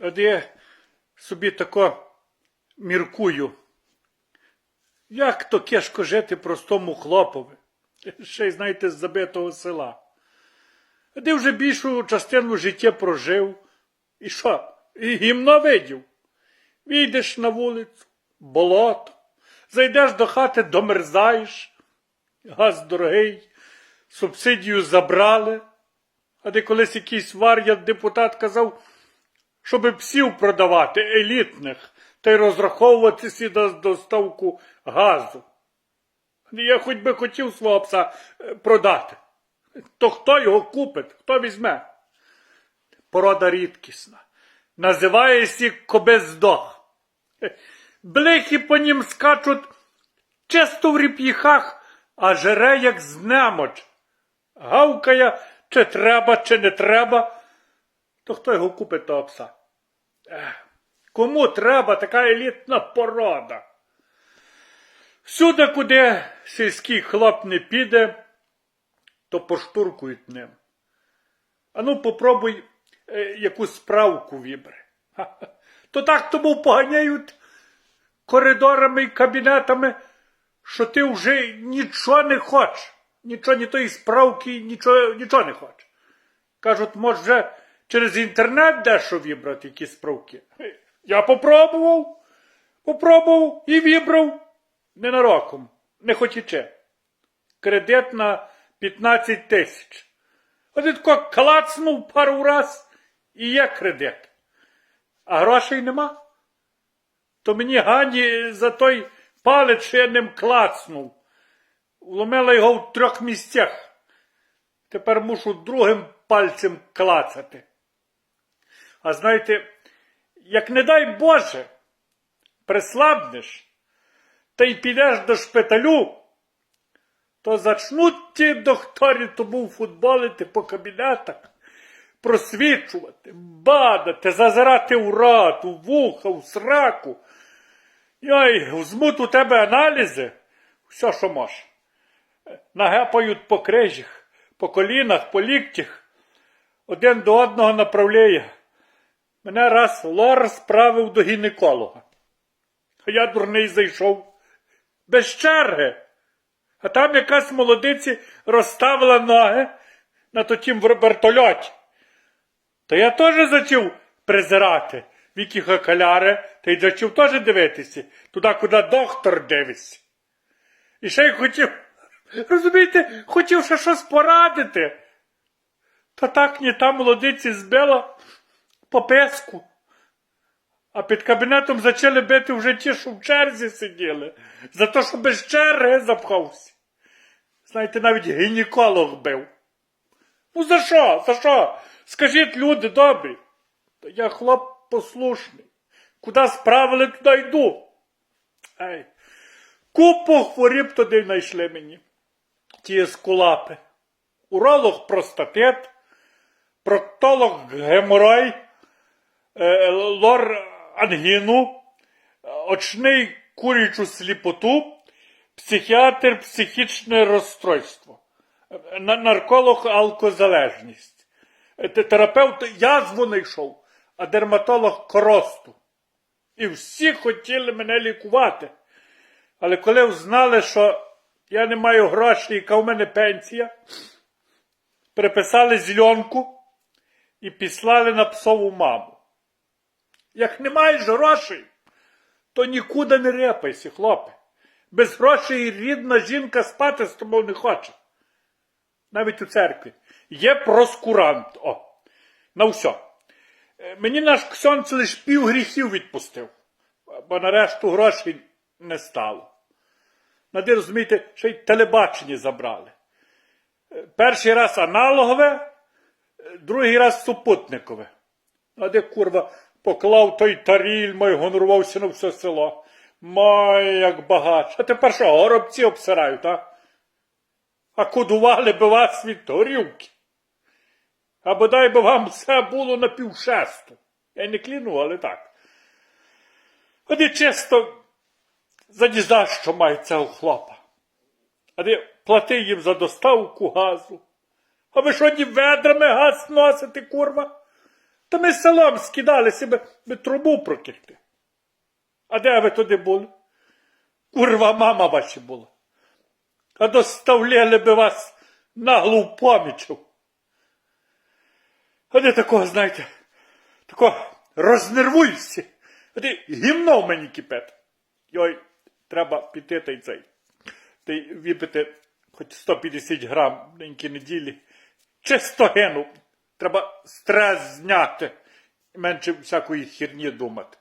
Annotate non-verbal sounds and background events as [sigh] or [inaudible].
От я собі тако міркую. Як то кешко жити простому хлопові, [laughs] ще й, знаєте, з забитого села. Ти вже більшу частину життя прожив. І що? І гімно видів. Війдеш на вулицю, болото, зайдеш до хати, домерзаєш, газ дорогий, субсидію забрали. А де колись якийсь вар'ят депутат казав, щоб псів продавати елітних та й розраховуватися на доставку газу. Я хоч би хотів свого пса е, продати. То хто його купить, хто візьме? Порода рідкісна. Називається кобездох. Блихи по нім скачуть чисто в ріп'їхах, а жере, як з немоч. Гавкає, чи треба, чи не треба, то хто його купить того пса? Кому треба така елітна порода? Всюди, куди сільський хлоп не піде, то поштуркують ним. Ану, попробуй е, якусь справку вібри. То так тому поганяють коридорами і кабінетами, що ти вже нічого не хочеш. Нічого, ні тої справки, нічого, нічого не хочеш. Кажуть, може через інтернет дещо вібрати якісь справки. Я попробував, попробував і вібрав ненароком, не хотіче. Кредит на 15 тисяч. Один клацнув пару раз і є кредит. А грошей нема. То мені Гані за той палець, що я ним клацнув. Вломила його в трьох місцях. Тепер мушу другим пальцем клацати. А знаєте, як не дай Боже, прислабнеш та й підеш до шпиталю, то зачнуть ті докторі тому футболити по кабінетах, просвічувати, бадати, зазирати в рот, у вуха, у сраку. Йой, взмуть у тебе аналізи, все, що може. Нагепають по крижах, по колінах, по ліктях, один до одного направляє. Мене раз лор справив до гінеколога. А я дурний зайшов без черги. А там якась молодиці розставила ноги на тотім вертольоті. То я теж зачав презирати віки хакаляри, та й зачав теж дивитися туди, куди доктор дивиться. І ще й хотів, розумієте, хотів ще щось порадити. Та так ні та молодиці збила по песку. А під кабінетом почали бити вже ті, що в черзі сиділи, за те, що без черги запхався. Знаєте, навіть гінеколог бив. Ну за що? За що? Скажіть, люди добрі. Та я хлоп послушний. Куди справили, туди йду. Ей. Купу хворіб туди знайшли мені. Ті скулапи. Уролог простатит, проктолог геморой, лор ангіну, очний курячу сліпоту, психіатр психічне розстройство, е, нарколог алкозалежність, е, терапевт язву знайшов, а дерматолог коросту. І всі хотіли мене лікувати. Але коли взнали, що я не маю грошей, яка в мене пенсія, приписали зільонку і післали на псову маму. Як не маєш грошей, то нікуди не репайся, хлопе. Без грошей рідна жінка спати з тобою не хоче. Навіть у церкві. Є проскурант. О, на все. Е, Мені наш ксьонц лиш пів гріхів відпустив, бо нарешту грошей не стало. Наді, розумієте, ще й телебачення забрали. Е, Перший раз аналогове, е, другий раз супутникове. А де курва поклав той таріль, мой гонорувався на все село. Май, як багач. А тепер що, горобці обсирають, а? А кудували би вас від горілки. А бодай би вам все було на півшесту. Я не кліну, але так. Вони чисто за ні що мають цього хлопа. А де плати їм за доставку газу. А ви що ні ведрами газ носите, курва? Та ми селом скидалися, би, би трубу прокихти. А де ви туди були? Курва мама ваша була. А доставляли би вас наглу помічу. А де такого, знаєте, такого рознервуйся. А ти гімно в мені кипить. Йой, треба піти та й цей. Та й випити хоч 150 грам ниньки неділі. Чисто гену. Треба стрес зняти. Менше всякої херні думати.